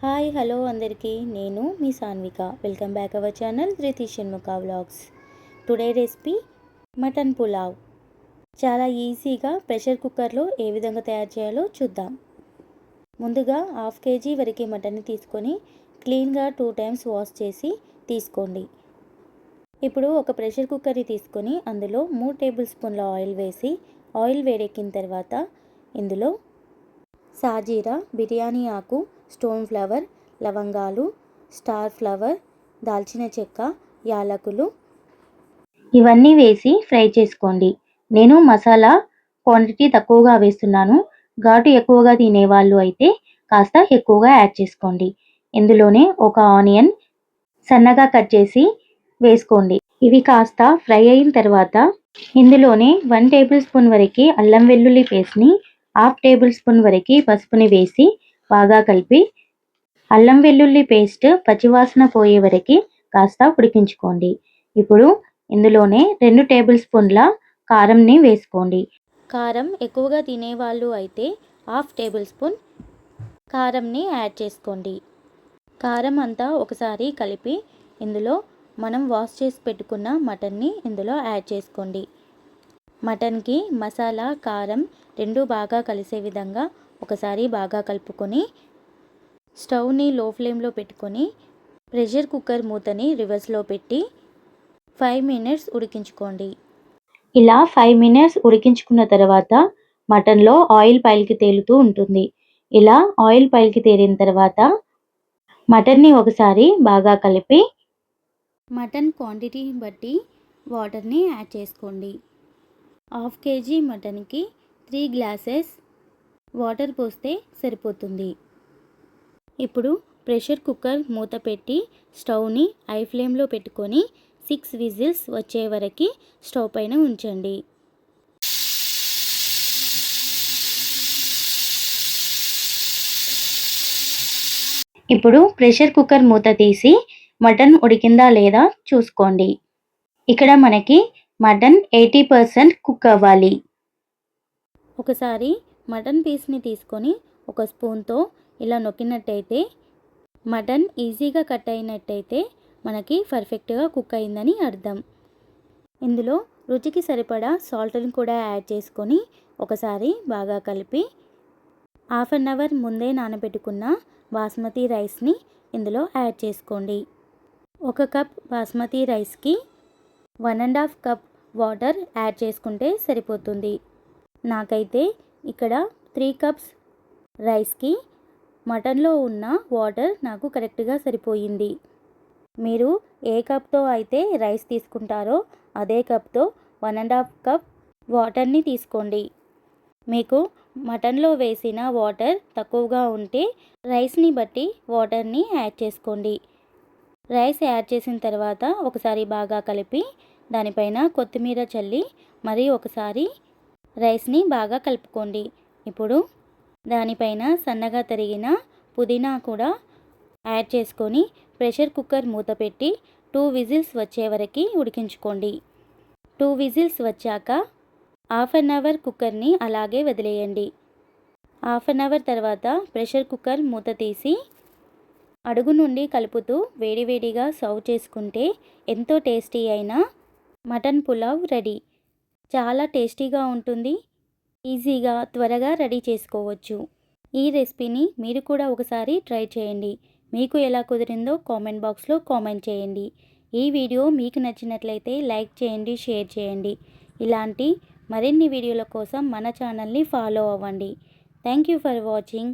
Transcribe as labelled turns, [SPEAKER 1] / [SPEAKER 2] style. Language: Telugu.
[SPEAKER 1] హాయ్ హలో అందరికీ. నేను మీ Sanvika. Welcome back our channel Dhruthi Shanmukha vlogs. Today recipe mutton pulao. చాలా ఈజీగా ప్రెషర్ కుక్కర్లో ఏ విధంగా తయారు చేయాలో చూద్దాం. ముందుగా హాఫ్ కేజీ వరకు మటన్ని తీసుకొని క్లీన్గా టూ టైమ్స్ వాష్ చేసి తీసుకోండి. ఇప్పుడు ఒక ప్రెషర్ కుక్కర్ని తీసుకొని అందులో మూడు టేబుల్ స్పూన్ల ఆయిల్ వేసి ఆయిల్ వేడెక్కిన తర్వాత ఇందులో సాజీరా బిర్యానీ ఆకు స్టోన్ ఫ్లవర్ లవంగాలు స్టార్ ఫ్లవర్ దాల్చిన చెక్క యాలకులు. ఇవన్నీ వేసి ఫ్రై చేసుకోండి. నేను మసాలా క్వాంటిటీ తక్కువగా వేస్తున్నాను. ఘాటు ఎక్కువగా తినేవాళ్ళు అయితే కాస్త ఎక్కువగా యాడ్ చేసుకోండి. ఇందులోనే ఒక ఆనియన్ సన్నగా కట్ చేసి వేసుకోండి. ఇవి కాస్త ఫ్రై అయిన తర్వాత ఇందులోనే వన్ టేబుల్ స్పూన్ వరకు అల్లం వెల్లుల్లి పేస్ట్ని హాఫ్ టేబుల్ స్పూన్ వరకు పసుపుని వేసి బాగా కలిపి అల్లం వెల్లుల్లి పేస్ట్ పచ్చివాసన పోయే వరకు కాస్త ఉడికించుకోండి. ఇప్పుడు ఇందులోనే రెండు టేబుల్ స్పూన్ల కారంని వేసుకోండి. కారం ఎక్కువగా తినేవాళ్ళు అయితే హాఫ్ టేబుల్ స్పూన్ కారంని యాడ్ చేసుకోండి. కారం అంతా ఒకసారి కలిపి ఇందులో మనం వాష్ చేసి పెట్టుకున్న మటన్ని ఇందులో యాడ్ చేసుకోండి. మటన్కి మసాలా కారం రెండు బాగా కలిసే విధంగా ఒకసారి బాగా కలుపుకొని స్టవ్ని లో ఫ్లేమ్లో పెట్టుకొని ప్రెషర్ కుక్కర్ మూతని రివర్స్లో పెట్టి ఫైవ్ మినిట్స్ ఉడికించుకోండి. ఇలా ఫైవ్ మినిట్స్ ఉడికించుకున్న తర్వాత మటన్లో ఆయిల్ పైలకి తేలుతూ ఉంటుంది. ఇలా ఆయిల్ పైలకి తేలిన తర్వాత మటన్ని ఒకసారి బాగా కలిపి మటన్ క్వాంటిటీని బట్టి వాటర్ని యాడ్ చేసుకోండి. హాఫ్ కేజీ మటన్కి త్రీ గ్లాసెస్ వాటర్ పోస్తే సరిపోతుంది. ఇప్పుడు ప్రెషర్ కుక్కర్ మూత పెట్టి స్టవ్ని ఐ ఫ్లేమ్లో పెట్టుకొని సిక్స్ విజిల్స్ వచ్చే వరకు స్టవ్ పైన ఉంచండి. ఇప్పుడు ప్రెషర్ కుక్కర్ మూత తీసి మటన్ ఉడికిందా లేదా చూసుకోండి. ఇక్కడ మనకి మటన్ ఎయిటీ పర్సెంట్ కుక్ అవ్వాలి. ఒకసారి మటన్ పీస్ని తీసుకొని ఒక స్పూన్తో ఇలా నొక్కినట్టయితే మటన్ ఈజీగా కట్ అయినట్టయితే మనకి పర్ఫెక్ట్గా కుక్ అయిందని అర్థం. ఇందులో రుచికి సరిపడా సాల్ట్ని కూడా యాడ్ చేసుకొని ఒకసారి బాగా కలిపి హాఫ్ అన్ అవర్ ముందే నానబెట్టుకున్న బాస్మతి రైస్ని ఇందులో యాడ్ చేసుకోండి. ఒక కప్ బాస్మతి రైస్కి one and half cup water add చేసుకుంటే సరిపోతుంది. నాకైతే ఇక్కడ త్రీ కప్స్ రైస్కి మటన్లో ఉన్న వాటర్ నాకు కరెక్ట్గా సరిపోయింది. మీరు ఏ కప్తో అయితే రైస్ తీసుకుంటారో అదే కప్తో వన్ అండ్ హాఫ్ కప్ వాటర్ని తీసుకోండి. మీకు మటన్లో వేసిన వాటర్ తక్కువగా ఉంటే రైస్ని బట్టి వాటర్ని యాడ్ చేసుకోండి. రైస్ యాడ్ చేసిన తర్వాత ఒకసారి బాగా కలిపి దానిపైన కొత్తిమీర చల్లి మరి ఒకసారి రైస్ని బాగా కలుపుకోండి. ఇప్పుడు దానిపైన సన్నగా తరిగిన పుదీనా కూడా యాడ్ చేసుకొని ప్రెషర్ కుక్కర్ మూత పెట్టి టూ విజిల్స్ వచ్చే వరకు ఉడికించుకోండి. టూ విజిల్స్ వచ్చాక హాఫ్ అన్ అవర్ కుక్కర్ని అలాగే వదిలేయండి. హాఫ్ అన్ అవర్ తర్వాత ప్రెషర్ కుక్కర్ మూత తీసి అడుగు నుండి కలుపుతూ వేడివేడిగా సర్వ్ చేసుకుంటే ఎంతో టేస్టీ అయిన మటన్ పులావ్ రెడీ. చాలా టేస్టీగా ఉంటుంది. ఈజీగా త్వరగా రెడీ చేసుకోవచ్చు. ఈ రెసిపీని మీరు కూడా ఒకసారి ట్రై చేయండి. మీకు ఎలా కుదిరిందో కామెంట్ బాక్స్లో కామెంట్ చేయండి. ఈ వీడియో మీకు నచ్చినట్లయితే లైక్ చేయండి షేర్ చేయండి. ఇలాంటి మరిన్ని వీడియోల కోసం మన ఛానల్ని ఫాలో అవ్వండి. Thank you for watching.